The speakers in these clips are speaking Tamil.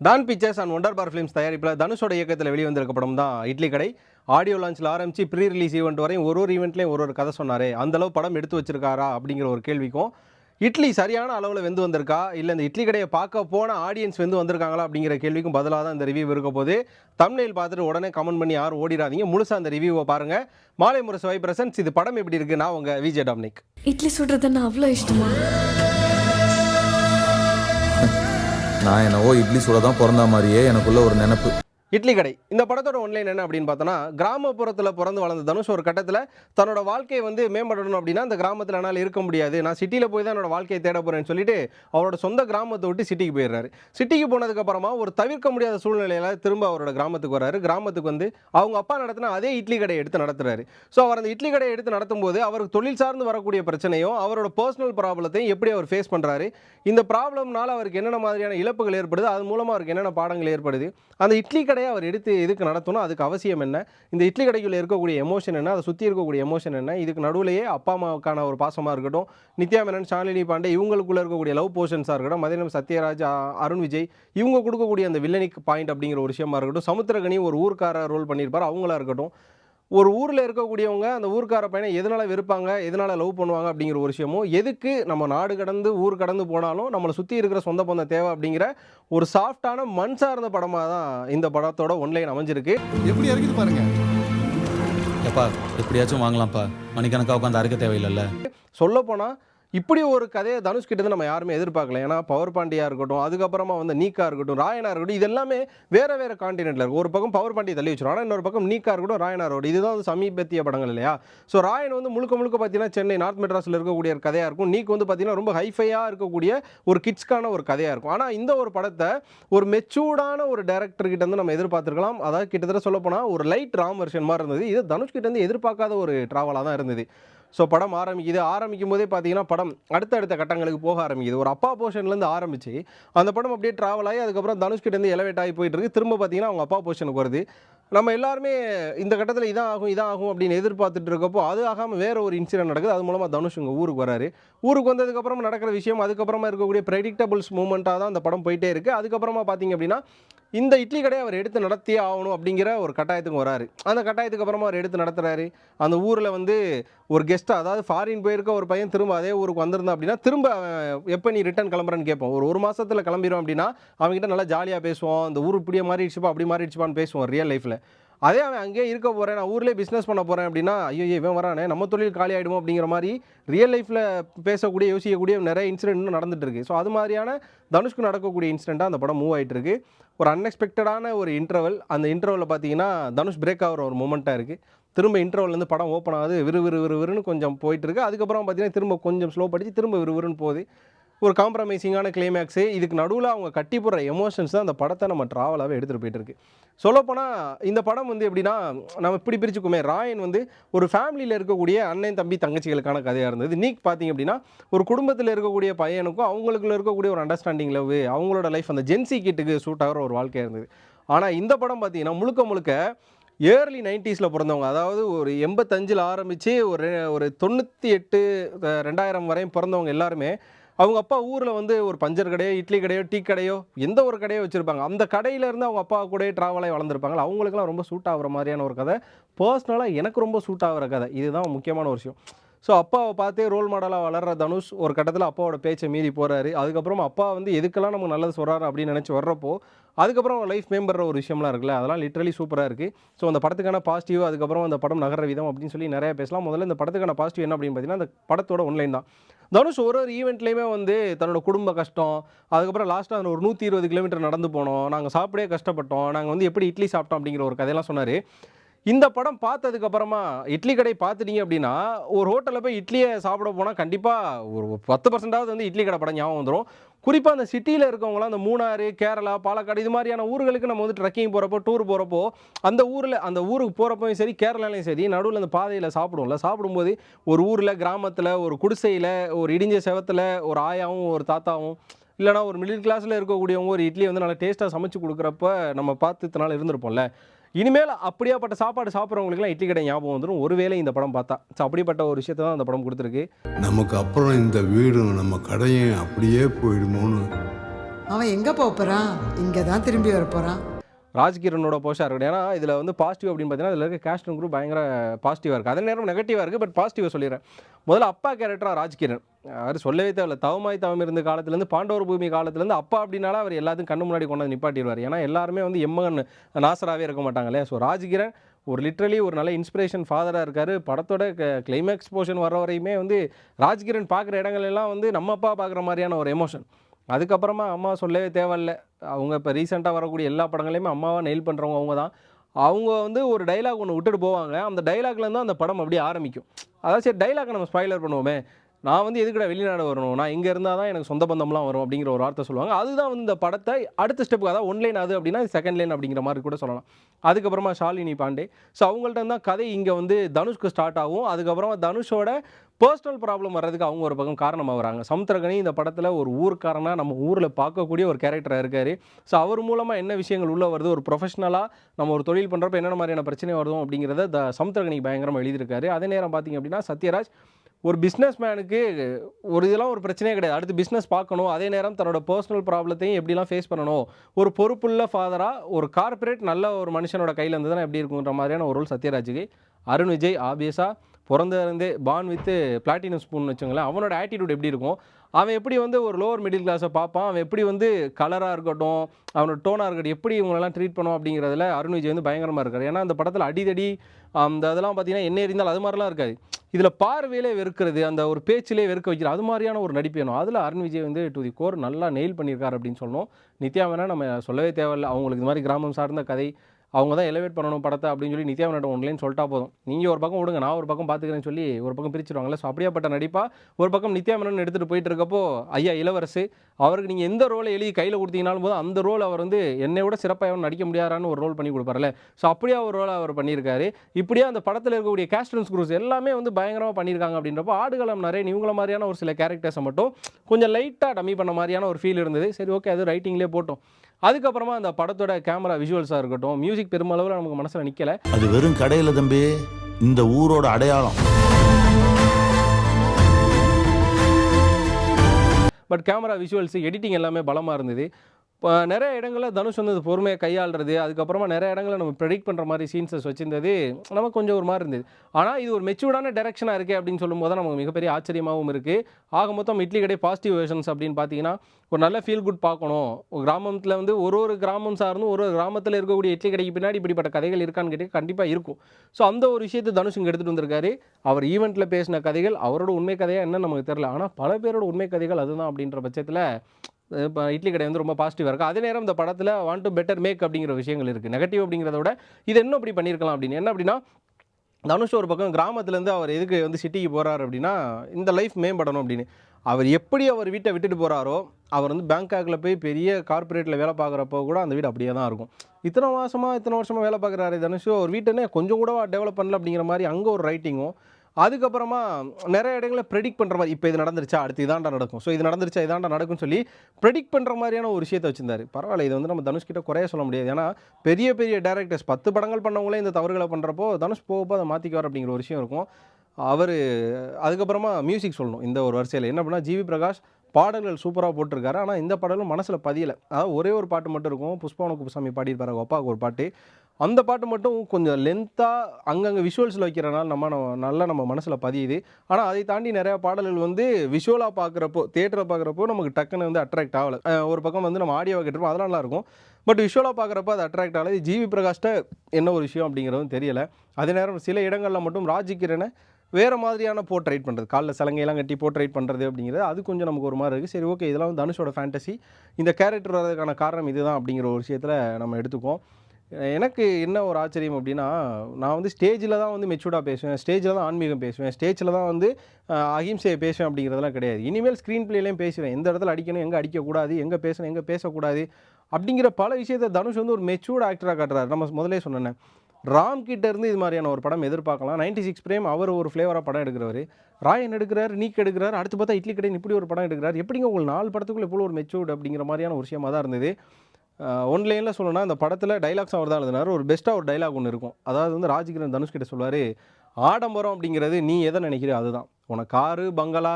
Don pictures and Wunderbar films தயாரிப்பில் தனுஷோட இயக்கத்தில் வெளிவந்திருக்க படம் தான் இட்லி கடை. ஆடியோ லான்ச்சில் ஆரம்பித்து ப்ரீ ரிலீஸ் ஈவெண்ட் வரையும் ஒரு ஒரு ஈவெண்ட்லேயும் ஒரு ஒரு கதை சொன்னார். அந்தளவு படம் எடுத்து வச்சிருக்காரா அப்படிங்கிற ஒரு கேள்விக்கும் இட்லி சரியான அளவில் வெந்து வந்திருக்கா? இல்லை இந்த இட்லி கடையை பார்க்க போன ஆடியன்ஸ் வெந்து வந்திருக்காங்களா அப்படிங்கிற கேள்விக்கும் பதிலாக தான் இந்த ரிவ்யூ இருக்க போது தமிழில் பார்த்துட்டு உடனே கமெண்ட் பண்ணி யாரும் ஓடிடாதீங்க முழுசாக அந்த ரிவ்யூவை பாருங்கள் மாலை முரசு வை பிரசன்ஸ் இது படம் எப்படி இருக்குன்னா நான் உங்கள் விஜய் டாமினிக் இட்லி சுடுறது அவ்வளோ இஷ்டமா? நான் என்னவோ இட்லி சுட தான் பிறந்த மாதிரியே எனக்குள்ள ஒரு நினப்பு. இட்லி கடை. இந்த படத்தோட ஒன்லைன் என்ன அப்படின்னு பார்த்தோன்னா கிராமப்புறத்தில் பிறந்து வளர்ந்த தனுஷ் ஒரு கட்டத்தில் தன்னோட வாழ்க்கையை வந்து மேம்படணும் அப்படின்னா அந்த கிராமத்தில் என்னால் இருக்க முடியாது. நான் சிட்டியில் போய் தான் என்னோட வாழ்க்கையை தேட போகிறேன்னு சொல்லிட்டு அவரோட சொந்த கிராமத்தை விட்டு சிட்டிக்கு போயிடுறாரு. சிட்டிக்கு போனதுக்கப்புறமா ஒரு தவிர்க்க முடியாத சூழ்நிலையில் திரும்ப அவரோட கிராமத்துக்கு வர்றாரு. கிராமத்துக்கு வந்து அவங்க அப்பா நடத்தின அதே இட்லி கடையை எடுத்து நடத்துறாரு. ஸோ அவர் அந்த இட்லி கடையை எடுத்து நடத்தும் போது அவருக்கு தொழில் சார்ந்து வரக்கூடிய பிரச்சனையும் அவரோட பர்சனல் ப்ராப்ளத்தையும் எப்படி அவர் ஃபேஸ் பண்ணுறாரு இந்த ப்ராப்ளம்னால அவருக்கு என்னென்ன மாதிரியான இழப்புகள் ஏற்படுது? அது மூலமாக அவருக்கு என்னென்ன பாடங்கள் ஏற்படுது? அந்த இட்லி கடை கடையை அவர் எடுத்து எதுக்கு நடத்தணும்? அதுக்கு அவசியம் என்ன? இந்த இட்லி கடைக்குள்ளே இருக்கக்கூடிய எமோஷன் என்ன? அதை சுற்றி இருக்கக்கூடிய எமோஷன் என்ன? இதுக்கு நடுவிலேயே அப்பா அம்மாவுக்கான ஒரு பாசமாக இருக்கட்டும் நித்யா மேனன் ஷாலினி பாண்டே இவங்களுக்குள்ள இருக்கக்கூடிய லவ் போர்ஷன்ஸாக இருக்கட்டும் மதியம் சத்யராஜ் அருண் விஜய் இவங்க கொடுக்கக்கூடிய அந்த வில்லனிக் பாயிண்ட் அப்படிங்கிற ஒரு விஷயமா இருக்கட்டும் சமுத்திரகனி ஒரு ஊர்க்கார ரோல் பண்ணியிருப்பார் அவங்களா இருக்கட்டும். ஒரு ஊரில் இருக்கக்கூடியவங்க அந்த ஊர்க்கார பையனை எதனால் வெறுப்பாங்க எதனால் லவ் பண்ணுவாங்க அப்படிங்கிற ஒரு விஷயமும் எதுக்கு நம்ம நாடு கடந்து ஊர் கடந்து போனாலும் நம்மளை சுற்றி இருக்கிற சொந்த பந்தம் தேவை அப்படிங்கிற ஒரு சாஃப்டான மண் சார்ந்த படமாக தான் இந்த படத்தோட ஒன்லைன் அமைஞ்சிருக்கு. எப்படி இறக்குது பாருங்க. எப்பா எப்படியாச்சும் வாங்கலாம்ப்பா. மணிக்கணக்காக உட்காந்து அரைக்க தேவையில்லைல்ல. சொல்லப்போனால் இப்படி ஒரு கதையை தனுஷ் கிட்ட நம்ம யாருமே எதிர்பார்க்கல. ஏன்னா பவர் பாண்டியா இருக்கட்டும் அதுக்கப்புறமா வந்து நீக்கா இருக்கட்டும் ராயனா இருக்கட்டும் இது எல்லாமே வேற வேற காண்டினென்ட்ல இருக்கும் ஒரு பக்கம் பவர் பாண்டியை தள்ளி வச்சிரும் ஆனால் இன்னொரு பக்கம் நீக்கா இருக்கட்டும் ராயனா இருக்கட்டும். இதுதான் வந்து சமீபத்திய படங்கள் இல்லையா? ஸோ ராயன் வந்து முழுக்க முழுக்க பார்த்தீங்கன்னா சென்னை நார்த் மெட்ராஸில் இருக்கக்கூடிய ஒரு கதையாக இருக்கும். நீக்கு வந்து பார்த்தீங்கன்னா ரொம்ப ஹைஃபையாக இருக்கக்கூடிய ஒரு கிட்ஸ்க்கான ஒரு கதையாக இருக்கும். ஆனால் இந்த ஒரு படத்தை ஒரு மெச்சூர்டான ஒரு டேரக்டர் கிட்ட வந்து நம்ம எதிர்பார்த்துருக்கலாம். அதாவது கிட்டத்தட்ட சொல்ல போனால் ஒரு லைட் ராம் வெர்ஷன் மாதிரி இருந்தது. இது தனுஷ் கிட்ட வந்து எதிர்பார்க்காத ஒரு ட்ராவலாக தான் இருந்தது. ஸோ படம் ஆரம்பிக்குது. ஆரம்பிக்கும் போதே பார்த்தீங்கன்னா படம் அடுத்தடுத்த கட்டங்களுக்கு போக ஆரம்பிக்குது. ஒரு அப்பா போர்ஷன்லேருந்து ஆரம்பிச்சு அந்த படம் அப்படியே ட்ராவல் ஆகி அதுக்கப்புறம் தனுஷ்கிட்டேருந்து எலவேட் ஆகி போயிட்டு இருக்கு. திரும்ப பார்த்தீங்கன்னா அவங்க அப்பா போர்ஷனுக்கு வருது. நம்ம எல்லாருமே இந்த கட்டத்தில் இதான் ஆகும் இதான் ஆகும் அப்படின்னு எதிர்பார்த்துட்டு இருக்கப்போ அது ஆகாமல் வேற ஒரு இன்சிடென்ட் நடக்குது. அது மூலமாக தனுஷ் இங்கே ஊருக்கு வராரு. ஊருக்கு வந்ததுக்கப்புறம் நடக்கிற விஷயம் அதுக்கப்புறமா இருக்கக்கூடிய ப்ரெடிக்டபிள்ஸ் மூமெண்ட்டாக தான் அந்த படம் போயிட்டே இருக்குது அதுக்கப்புறமா பார்த்தீங்க அப்படின்னா இந்த இட்லி கடையை அவர் எடுத்து நடத்தியே ஆகணும் அப்படிங்கிற ஒரு கட்டாயத்துக்கு வராரு. அந்த கட்டாயத்துக்கு அப்புறமா அவர் எடுத்து நடத்துகிறாரு அந்த ஊரில் வந்து ஒரு கெஸ்ட்டாக அதாவது ஃபாரின் போயிருக்க ஒரு பையன் திரும்ப அதே ஊருக்கு வந்திருந்தான் அப்படின்னா திரும்ப எப்போ நீ ரிட்டர்ன் கிளம்புறேன்னு கேட்போம். ஒரு ஒரு மாதத்தில் கிளம்பிடும் அப்படின்னா அவங்ககிட்ட நல்லா ஜாலியாக பேசுவோம் அந்த ஊர் இப்படியே மாறிடுச்சுப்பா அப்படி மாறிடுச்சுப்பான்னு பேசுவோம் ரியல் லைஃப்பில் அதே அவன் அங்கேயே இருக்க போகிறேன் நான் ஊர்லேயே பிஸ்னஸ் பண்ண போகிறேன் அப்படின்னா ஐயோ இவன் வரானே நம்ம தொழில் காலி ஆகிடுமோ அப்படிங்கிற மாதிரி ரியல் லைஃப்பில் பேசக்கூடிய யோசிக்கக்கூடிய நிறைய இன்சிடென்ட் இன்னும் நடந்துட்டு இருக்கு. ஸோ அது மாதிரியான தனுஷ்க்கு நடக்கக்கூடிய இன்சிடெண்ட்டாக அந்த படம் மூவ் ஆகிட்டு இருக்கு. ஒரு அன்எக்ஸ்பெக்டடான ஒரு இன்டர்வல் அந்த இன்டர்வலில் பார்த்தீங்கன்னா தனுஷ் பிரேக் ஆகிற ஒரு மூமெண்ட்டாக இருக்குது திரும்ப இன்டர்வல்லேருந்து படம் ஓப்பன் ஆகுது விறு விறு விறுன்னு கொஞ்சம் போயிட்டுருக்கு அதுக்கப்புறம் பார்த்தீங்கன்னா திரும்ப கொஞ்சம் ஸ்லோ படிச்சு திரும்ப விறுவிறுன்னு போகுது. ஒரு காம்ப்ரமைசிங்கான கிளைமேக்ஸு இதுக்கு நடுவில் அவங்க கட்டி போடுற எமோஷன்ஸ் தான் அந்த படத்தை நம்ம ட்ராவலாகவே எடுத்துகிட்டு போயிட்டுருக்கு சொல்லப்போனால் இந்த படம் வந்து எப்படின்னா நம்ம இப்படி பிரிச்சுக்குமே. ராயன் வந்து ஒரு ஃபேமிலியில் இருக்கக்கூடிய அண்ணன் தம்பி தங்கச்சிகளுக்கான கதையாக இருந்தது. நீக் பார்த்தீங்க அப்படின்னா ஒரு குடும்பத்தில் இருக்கக்கூடிய பையனுக்கும் அவங்களுக்குள்ள இருக்கக்கூடிய ஒரு அண்டர்ஸ்டாண்டிங் லவ் அவங்களோட லைஃப் அந்த ஜென்சி கிட்டுக்கு சூட் ஆகிற ஒரு வாழ்க்கையாக இருந்தது. ஆனால் இந்த படம் பார்த்தீங்கன்னா முழுக்க முழுக்க ஏர்லி நைன்டிஸில் பிறந்தவங்க அதாவது ஒரு எண்பத்தஞ்சில் ஆரம்பித்து ஒரு ஒரு தொண்ணூற்றி எட்டு ரெண்டாயிரம் வரையும் பிறந்தவங்க எல்லாருமே அவங்க அப்பா ஊரில் வந்து ஒரு பஞ்சர் கடையோ இட்லி கடையோ டீ கடையோ எந்த ஒரு கடையோ வச்சுருப்பாங்க. அந்த கடையிலேருந்து அவங்க அப்பா கூட ட்ராவலாகி வளர்ந்துருப்பாங்க அவங்களுக்குலாம் ரொம்ப சூட் ஆகிற மாதிரியான ஒரு கதை. பர்சனலாக எனக்கு ரொம்ப சூட் ஆகிற கதை. இதுதான் முக்கியமான ஒரு விஷயம். ஸோ அப்பாவை பார்த்தே ரோல் மாடலாக வளர்ற தனுஷ் ஒரு கட்டத்தில் அப்பாவோட பேச்சை மீறி போகிறாரு அதுக்கப்புறம் அப்பா வந்து எதுக்கெல்லாம் நமக்கு நல்லது சொல்கிறாரு அப்படின்னு நினச்சி வர்றப்போ அதுக்கப்புறம் லைஃப் மேம்படுற ஒரு விஷயம்லாம் இருக்குல்ல அதெல்லாம் லிட்ரலி சூப்பராக இருக்குது ஸோ அந்த படத்துக்கான பாசிட்டிவ் அதுக்கப்புறம் அந்த படம் நகர விதம் அப்படின்னு சொல்லி நிறைய பேசலாம். முதல்ல இந்த படத்துக்கான பாசிட்டிவ் என்ன அப்படின்னு பார்த்தீங்கன்னா அந்த படத்தோட ஒன்லைன் தான். தனுஷ் ஒரு ஒரு ஈவெண்ட்லேயுமே வந்து தன்னோட குடும்ப கஷ்டம் அதுக்கப்புறம் லாஸ்ட்டாக அந்த ஒரு நூற்றி இருபது கிலோமீட்டர் நடந்து போனோம். நாங்கள் சாப்பிடவே கஷ்டப்பட்டோம். நாங்கள் வந்து எப்படி இட்லி சாப்பிட்டோம் அப்படிங்கிற ஒரு கதையெல்லாம் சொன்னார். இந்த படம் பார்த்ததுக்கு அப்புறமா இட்லி கடை பார்த்துட்டீங்க அப்படின்னா ஒரு ஹோட்டலில் போய் இட்லியை சாப்பிட போனால் கண்டிப்பாக ஒரு பத்து பர்சன்டாவது வந்து இட்லி கடை படம் ஞாபகம் வந்துடும் குறிப்பாக அந்த சிட்டியில் இருக்கவங்களாம் அந்த மூணாறு கேரளா பாலக்காடு இது மாதிரியான ஊர்களுக்கு நம்ம வந்து ட்ரெக்கிங் போகிறப்போ டூர் போகிறப்போ அந்த ஊரில் அந்த ஊருக்கு போகிறப்பையும் சரி கேரளாலையும் சரி நடுவில் அந்த பாதையில் சாப்பிடுவோம்ல. சாப்பிடும்போது ஒரு ஊரில் கிராமத்தில் ஒரு குடிசையில் ஒரு இடிஞ்ச செவத்தில் ஒரு ஆயாவும் ஒரு தாத்தாவும் இல்லைனா ஒரு மிடில் கிளாஸில் இருக்கக்கூடியவங்க ஒரு இட்லி வந்து நல்லா டேஸ்ட்டாக சமைச்சு கொடுக்குறப்ப நம்ம பார்த்து இத்தனை நாள் இருந்திருப்போம்ல. இனிமேல் அப்படியாப்பட்ட சாப்பாடு சாப்பிட்றவங்களுக்குலாம் இட்லி கடை ஞாபகம் வந்துடும் ஒருவேளை இந்த படம் பார்த்தா. ஸோ அப்படிப்பட்ட ஒரு விஷயத்தை தான் அந்த படம் கொடுத்துருக்கு. நமக்கு அப்புறம் இந்த வீடும் நம்ம கடையும் அப்படியே போயிடுமோன்னு. அவன் எங்கே போக போகிறான் இங்கே தான் திரும்பி வர போகிறான் ராஜ்கிரனோட போஷா இருக்கட்டும். ஏன்னா இதில் வந்து பாசிட்டிவ் அப்படின்னு பார்த்தீங்கன்னா இதில் இருக்க கேஸ்டன் குரூப் பயங்கர பாசிட்டிவாக இருக்குது அதே நேரம் நெகட்டிவாக இருக்குது பட் பாசிட்டிவாக சொல்லிடுறேன். முதல்ல அப்பா கேரக்டராக ராஜ்கிரன் அவர் சொல்லவே தேவையில்ல. தவமாய் தவம் இருந்த காலத்துலேருந்து பாண்டவர் பூமி காலத்துலேருந்து அப்பா அப்படின்னால அவர் எல்லாத்தையும் கண்ணு முன்னாடி கொண்டு வந்து நிப்பாட்டிடுவார். ஏன்னா எல்லாருமே வந்து எம்மகன் நாசராகவே இருக்க மாட்டாங்களே ஸோ ராஜ்கிரன் ஒரு லிட்ரலி ஒரு நல்ல இன்ஸ்பிரேஷன் ஃபாதராக இருக்கார். படத்தோட கிளைமேக்ஸ் போர்ஷன் வர வரையுமே வந்து ராஜ்கிரன் பார்க்குற இடங்கள் எல்லாம் வந்து நம்ம அப்பா பார்க்குற மாதிரியான ஒரு எமோஷன் அதுக்கப்புறமா அம்மா சொல்லவே தேவையில்ல. அவங்க இப்போ ரீசெண்டாக வரக்கூடிய எல்லா படங்களையுமே அம்மாவாக நெயில் பண்ணுறவங்க அவங்க தான். அவங்க வந்து ஒரு டைலாக் ஒன்று விட்டுட்டு போவாங்க. அந்த டைலாக்லேருந்து அந்த படம் அப்படியே ஆரம்பிக்கும். அதாவது சரி டைலாக் நம்ம ஸ்பாய்லர் பண்ணுவோமே. நான் வந்து எதுக்கட வெளிநாடு வரணும்? நான் இங்கே இருந்தால் தான் எனக்கு சொந்த பந்தம்லாம் வரும் அப்படிங்கிற ஒரு வார்த்தை சொல்லுவாங்க. அதுதான் வந்து இந்த படத்தை அடுத்த ஸ்டெப்புக்கு அதாவது ஒன் லைன் அது அப்படின்னா செகண்ட் லைன் அப்படிங்கிற மாதிரி கூட சொல்லலாம். அதுக்கப்புறமா ஷாலினி பாண்டே. ஸோ அவங்கள்ட்ட தான் கதை இங்கே வந்து தனுஷ்க்கு ஸ்டார்ட் ஆகும். அதுக்கப்புறமா தனுஷோட பர்சனல் ப்ராப்ளம் வர்றதுக்கு அவங்க ஒரு பக்கம் காரணமாக வராங்க சமுத்திரகனி இந்த படத்தில் ஒரு ஊருக்காரனாக நம்ம ஊரில் பார்க்கக்கூடிய ஒரு கேரக்டராக இருக்கார். ஸோ அவர் மூலமாக என்ன விஷயங்கள் உள்ளே வருது? ஒரு ப்ரொஃபஷனலாக நம்ம ஒரு தொழில் பண்ணுறப்ப என்னென்ன மாதிரியான பிரச்சனை வருதும் அப்படிங்கிறத த சமுத்திரகனி பயங்கரமாக எழுதியிருக்காரு. அதே நேரம் பார்த்தீங்க அப்படின்னா சத்யராஜ் ஒரு பிஸ்னஸ் மேனுக்கு ஒரு இதெல்லாம் ஒரு பிரச்சனையே கிடையாது. அடுத்து பிஸ்னஸ் பார்க்கணும். அதே நேரம் தன்னோட பர்சனல் ப்ராப்ளத்தையும் எப்படிலாம் ஃபேஸ் பண்ணணும்? ஒரு பொறுப்புள்ள ஃபாதராக ஒரு கார்ப்பரேட் நல்ல ஒரு மனுஷனோட கையில் தான் எப்படி இருக்குன்ற மாதிரியான ஒரு ரோல் சத்யராஜுக்கு. அருண் விஜய் ஆபியஸாக பிறந்ததுலேருந்தே பான் வித்து பிளாட்டினம் ஸ்பூன் வச்சுங்களேன் அவனோட ஆட்டிடியூட் எப்படி இருக்கும்? அவன் எப்படி வந்து ஒரு லோவர் மிடில் கிளாஸை பார்ப்பான்? அவன் எப்படி வந்து கலராக இருக்கட்டும் அவனோட டோனாக இருக்கட்டும் எப்படி இவங்களெல்லாம் ட்ரீட் பண்ணும் அப்படிங்கிறதுல அருண் விஜய் வந்து பயங்கரமாக இருக்காரு. ஏன்னா அந்த படத்தில் அடிதடி அந்த அதெல்லாம் பார்த்தீங்கன்னா என்ன இருந்தாலும் அது மாதிரிலாம் இருக்காது. இதில் பார்வையிலே வெறுக்கிறது அந்த ஒரு பேச்சிலே வெறுக்க வைக்கிறது அது மாதிரியான ஒரு நடிப்பு வேணும். அதில் அருண் விஜய் வந்து டு தி கோர் நல்லா நெயில் பண்ணியிருக்காரு அப்படின்னு சொல்லணும். நித்யா வேணால் நம்ம சொல்லவே தேவையில்ல. அவங்களுக்கு இது மாதிரி கிராமம் சார்ந்த கதை அவங்க தான் எலிவேட் பண்ணணும் படத்தை அப்படின்னு சொல்லி நித்யா மேடம் ஒன்லைன் சொல்லிட்டா போதும். நீங்கள் ஒரு பக்கம் விடுங்க நான் ஒரு பக்கம் பார்த்துக்கிறேன்னு சொல்லி ஒரு பக்கம் பிரிச்சிருவாங்கல்ல. ஸோ அப்படியாப்பட்ட நடிப்பா? ஒரு பக்கம் நித்யா மேனன் எடுத்துகிட்டு போயிட்டு இருக்கப்போ ஐயா இளவரசு அவருக்கு நீங்கள் எந்த ரோலை எழுதி கையில் கொடுத்தீங்கனாலும் போது அந்த ரோல் அவர் வந்து என்னை விட சிறப்பாக அவன் நடிக்க முடியாதான்னு ஒரு ரோல் பண்ணி கொடுப்பார்ல ஸோ அப்படியே ஒரு ரோல் அவர் பண்ணியிருக்காரு. இப்படியே அந்த படத்தில் இருக்கக்கூடிய கேஸ்டன்ஸ் குரூஸ் எல்லாமே வந்து பயங்கரமாக பண்ணியிருக்காங்க அப்படின்றப்போ ஆடுகளம் நிறைய இவங்கள மாதிரியான ஒரு சில கேரக்டர்ஸை மட்டும் கொஞ்சம் லைட்டாக டம்மி பண்ண மாதிரியான ஒரு ஃபீல் இருந்தது. சரி ஓகே அது ரைட்டிங்லேயே போட்டோம். அதுக்கப்புறமா அந்த படத்தோட கேமரா விஷுவல்ஸாக இருக்கட்டும் மியூசிக் பெருமளவில் நமக்கு மனசில் நிற்கல அது வெறும் கடையில் தம்பி இந்த ஊரோட அடையாளம். பட் கேமரா விஷுவல்ஸ் எடிட்டிங் எல்லாமே பலமாக இருந்தது. இப்போ நிறைய இடங்களில் தனுஷ் வந்து அது பொறுமையை கையாளுறது அதுக்கப்புறமா நிறைய இடங்களில் நம்ம ப்ரெடிக்ட் பண்ணுற மாதிரி சீன்ஸஸ் வச்சிருந்தது நமக்கு கொஞ்சம் ஒரு மாதிரி இருந்தது. ஆனால் இது ஒரு மெச்சூர்டான டெரெக்ஷனாக இருக்கே அப்படின்னு சொல்லும்போது தான் நமக்கு மிகப்பெரிய ஆச்சரியமாகவும் இருக்குது ஆக மொத்தம் இட்லி கடை பாசிட்டிவ் வேர்ஷன்ஸ் அப்படின்னு பார்த்தீங்கன்னா ஒரு நல்ல ஃபீல் குட் பார்க்கணும். ஒரு கிராமத்தில் வந்து ஒரு ஒரு கிராமம் சார்ந்தும் ஒரு ஒரு கிராமத்தில் இருக்கக்கூடிய இட்லி கடைக்கு பின்னாடி இப்படிப்பட்ட கதைகள் இருக்கான்னு கேட்டு கண்டிப்பாக இருக்கும். ஸோ அந்த ஒரு விஷயத்தை தனுஷ் இங்கே எடுத்துகிட்டு வந்திருக்காரு. அவர் ஈவெண்ட்டில் பேசின கதைகள் அவரோட உண்மை கதையாக என்ன நமக்கு தெரில ஆனால் பல பேரோட உண்மை கதைகள் அதுதான் அப்படின்ற பட்சத்தில் இப்போ இட்லி கடை வந்து ரொம்ப பாசிட்டிவாக இருக்கும் அதே நேரம் இந்த படத்தில் வாண்ட் டு பெட்டர் மேக் அப்படிங்கிற விஷயங்கள் இருக்குது நெகட்டிவ் அப்படிங்கிறத விட இது இன்னும் அப்படி பண்ணியிருக்கலாம் அப்படின்னு? என்ன அப்படின்னா தனுஷ் ஒரு பக்கம் கிராமத்துலேருந்து அவர் எதுக்கு வந்து சிட்டிக்கு போகிறார் அப்படின்னா இந்த லைஃப் மேம்படணும் அப்படின்னு. அவர் எப்படி அவர் வீட்டை விட்டுட்டு போகிறாரோ அவர் வந்து பேங்காக்கில் போய் பெரிய கார்ப்பரேட்டில் வேலை பார்க்குறப்போ கூட அந்த வீடு அப்படியே தான் இருக்கும். இத்தனை மாதமாக இத்தனை வருஷமாக வேலை பார்க்குறாரு தனுஷ். அவர் வீட்டை கொஞ்சம் கூட டெவலப் பண்ணல அப்படிங்கிற மாதிரி அங்கே ஒரு ரைட்டிங்கும் அதுக்கப்புறமா நிறைய இடங்களில் ப்ரெடிக்ட் பண்ணுற மாதிரி இப்போ இது நடந்துருச்சா அடுத்து இதாண்டா நடக்கும். ஸோ இது நடந்துருச்சா இதாண்டா நடக்கும்னு சொல்லி ப்ரெடிக்ட் பண்ணுற மாதிரியான ஒரு விஷயத்தை வச்சிருந்தாரு. பரவாயில்ல இது வந்து நம்ம தனுஷ் கிட்ட குறைய சொல்ல முடியாது. ஏன்னா பெரிய பெரிய டேரக்டர்ஸ் பத்து படங்கள் பண்ணவங்களே இந்த தவறுகளை பண்ணுறப்போ தனுஷ் போகப்போ அதை மாற்றிக்குவார் அப்படிங்கிற ஒரு விஷயம் இருக்கும். அவர் அதுக்கப்புறமா மியூசிக் சொல்லணும். இந்த ஒரு வரிசையில் என்ன பண்ணால் ஜிவி பிரகாஷ் பாடல்கள் சூப்பராக போட்டிருக்காரு. ஆனால் இந்த பாடலும் மனசில் பதியலை. அதாவது ஒரே ஒரு பாட்டு மட்டும் இருக்கும். புஷ்பவன குப்புசாமி பாடியிருப்பாரு அவங்க அப்பாவுக்கு ஒரு பாட்டு. அந்த பாட்டு மட்டும் கொஞ்சம் லென்த்தாக அங்கங்கே விஷுவல்ஸில் வைக்கிறனால நம்ம நம்ம நல்லா நம்ம மனசில் பதியுது. ஆனால் அதை தாண்டி நிறையா பாடல்கள் வந்து விஷுவலாக பார்க்குறப்போ தேட்டரில் பார்க்குறப்போ நமக்கு டக்குன்னு வந்து அட்ராக்ட் ஆகலை. ஒரு பக்கம் வந்து நம்ம ஆடியோவை கேட்டிருப்போம் அதெல்லாம் நல்லாயிருக்கும் பட் விஷுவலாக பார்க்குறப்ப அது அட்ராக்ட் ஆகலை. ஜிவி பிரகாஷ்ட என்ன ஒரு விஷயம் அப்படிங்கிறதும் தெரியலை. அதே நேரம் சில இடங்களில் மட்டும் ராஜிக்கிரனை வேறு மாதிரியான போர்ட்ரைட் பண்ணுறது காலில் சலங்கையெல்லாம் கட்டி போர்ட்ரைட் பண்ணுறது அப்படிங்கிறது அது கொஞ்சம் நமக்கு ஒரு மாதிரி இருக்குது சரி ஓகே இதெல்லாம் வந்து தனுஷோட ஃபேண்டசி இந்த கேரக்டர் வர்றதுக்கான காரணம் இதுதான் அப்படிங்கிற ஒரு விஷயத்தில் நம்ம எடுத்துக்குவோம். எனக்கு என்ன ஒரு ஆச்சரியம் அப்படின்னா நான் வந்து ஸ்டேஜில் தான் வந்து மெச்சூர்டாக பேசுவேன் ஸ்டேஜில் தான் ஆன்மீகம் பேசுவேன் ஸ்டேஜில் தான் வந்து அகிம்சையை பேசுவேன் அப்படிங்கிறதெல்லாம் கிடையாது. இனிமேல் ஸ்க்ரீன் பிளேலையும் பேசுவேன். எந்த இடத்துல அடிக்கணும் எங்கே அடிக்கக்கூடாது எங்கே பேசணும் எங்கே பேசக்கூடாது அப்படிங்கிற பல விஷயத்தை தனுஷ் வந்து ஒரு மெச்சூர்ட் ஆக்டராக காட்டுறாரு. நம்ம முதலே சொன்னேன். ராம் கிட்ட இருந்து இது மாதிரியான ஒரு படம் எதிர்பார்க்கலாம். 96 சிக்ஸ் பிரேம் அவர் ஒரு ஃப்ளேவராக படம் எடுக்கிறவர். ராயன் எடுக்கிறார்? நீக் எடுக்கிறார். அடுத்து பார்த்தா இட்லி கடைன்னு இப்படி ஒரு படம் எடுக்கிறார். எப்படிங்க உங்களுக்கு நாலு படத்துக்குள்ளே இவ்வளோ ஒரு மெச்சூர்ட் அப்படிங்கிற மாதிரியான ஒரு விஷயமா தான் இருந்தது. ஒன் லைனில் சொல்லணும்னா அந்த படத்தில் டைலாக்ஸ் அவர் தான் எழுதினார். ஒரு பெஸ்ட்டாக ஒரு டைலாக் ஒன்று இருக்கும். அதாவது வந்து ராஜகிரண் தனுஷ்கிட்ட சொல்வார் ஆடம்பரம் அப்படிங்கிறது நீ எதை நினைக்கிற? அதுதான். உனக்கு காரு பங்களா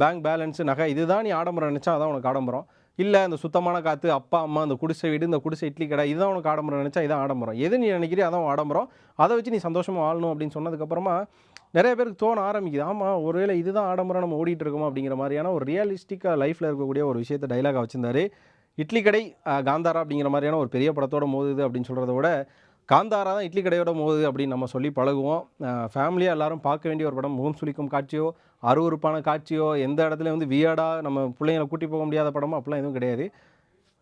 பேங்க் பேலன்ஸு நகை இதுதான் நீ ஆடம்பரம் நினச்சா அதான் உனக்கு ஆடம்பரம். இல்லை அந்த சுத்தமான காற்று அப்பா அம்மா அந்த குடிசை வீடு இந்த குடிசை இட்லி கடை இதுதான் உனக்கு ஆடம்பரம் நினச்சா இதான் ஆடம்பரம். எது நீ நினைக்கிறியோ அதான் ஆடம்பரம். அதை வச்சு நீ சந்தோஷமாக வாழணும் அப்படின்னு சொன்னதுக்கப்புறமா நிறைய பேருக்கு தோண ஆரம்பிக்குது. ஆமாம் ஒருவேளை இதுதான் ஆடம்பரம் நம்ம ஓடிட்டு இருக்கோமா அப்படிங்கிற மாதிரியான ஒரு ரியலிஸ்டிக்காக லைஃப்பில் இருக்கக்கூடிய ஒரு விஷயத்தை டைலாக வச்சுருந்தாரு. இட்லி கடை காந்தாரா அப்படிங்கிற மாதிரியான ஒரு பெரிய படத்தோட மோதுது அப்படின்னு சொல்கிறத விட காந்தாரா தான் இட்லி கடையோட மோதுது அப்படின்னு நம்ம சொல்லி பழகுவோம். ஃபேமிலியாக எல்லாரும் பார்க்க வேண்டிய ஒரு படம் முகம் சுளிக்கும் காட்சியோ அருவருப்பான காட்சியோ எந்த இடத்துல வந்து வியர்டாக நம்ம பிள்ளைங்களை கூட்டி போக முடியாத படமோ அப்படிலாம் எதுவும் கிடையாது.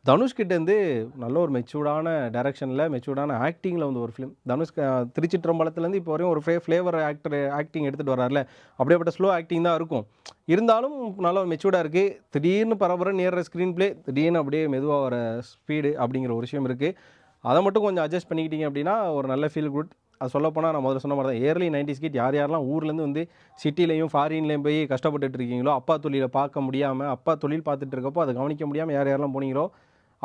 தனுஷ்கிட்டேருந்து இருந்து நல்ல ஒரு மெச்சூர்டான டைரக்ஷனில் மெச்சூர்டான ஆக்டிங்கில் வந்து ஒரு ஃபிலிம் தனுஷ் திருச்சிற்றம்பலத்துலேருந்து இப்போ வரையும் ஒரு ஃப்ளே ஃப்ளேவர் ஆக்டர் ஆக்டிங் எடுத்துகிட்டு வரார்ல அப்படியேப்பட்ட ஸ்லோ ஆக்டிங் தான் இருக்கும். இருந்தாலும் நல்ல ஒரு மெச்சூர்டாக இருக்குது திடீர்னு பரபர நேர ஸ்க்ரீன் ப்ளே திடீர்னு அப்படியே மெதுவாக வர ஸ்பீடு அப்படிங்கிற ஒரு விஷயம் இருக்குது அதை மட்டும் கொஞ்சம் அட்ஜஸ்ட் பண்ணிக்கிட்டீங்க அப்படின்னா ஒரு நல்ல ஃபீல் குட் அது சொல்லப்போனால் நான் முதல்ல சொன்ன மாதிரி தான் ஏர்லி நைன்டிஸ் கிட் யார் யாரெல்லாம் ஊர்லேருந்து வந்து சிட்டிலையும் ஃபாரின்லேயும் போய் கஷ்டப்பட்டுட்டு இருக்கீங்களோ அப்பா தொழிலை பார்க்க முடியாமல் அப்பா தொழில் பார்த்துட்டு இருக்கப்போ அதை கவனிக்க முடியாமல் யார் யாரெல்லாம் போனீங்களோ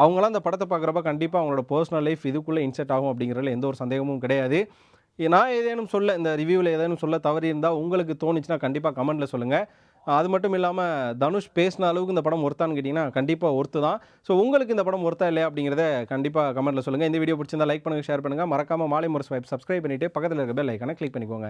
அவங்களாம் அந்த படத்தை பார்க்குறப்ப கண்டிப்பாக அவங்களோட பர்சனல் லைஃப் இதுக்குள்ளே இன்செர்ட் ஆகும் அப்படிங்கிறதுல எந்த ஒரு சந்தேகமும் கிடையாது. நான் ஏதேனும் சொல்ல இந்த ரிவ்யூவில் ஏதேனும் சொல்ல தவறி இருந்தால் உங்களுக்கு தோணுச்சுன்னா கண்டிப்பாக கமெண்ட்டில் சொல்லுங்கள் அது மட்டும் இல்லாமல் தனுஷ் பேசின அளவுக்கு இந்த படம் ஒர்த்தான்னு கேட்டிங்கன்னா கண்டிப்பாக ஒர்த்து தான். ஸோ உங்களுக்கு இந்த படம் ஒர்த்தா இல்லையா அப்படிங்கிறத கண்டிப்பாக கமெண்ட்டில் சொல்லுங்கள் இந்த வீடியோ பிடிச்சிருந்தா லைக் பண்ணுங்கள் ஷேர் பண்ணுங்கள் மறக்காமல் மாலை முரசு வைப் சப்ஸ்கிரைப் பண்ணிவிட்டு பக்கத்தில் இருக்க பெல் ஐக்கானை கிளிக் பண்ணிக்கோங்க.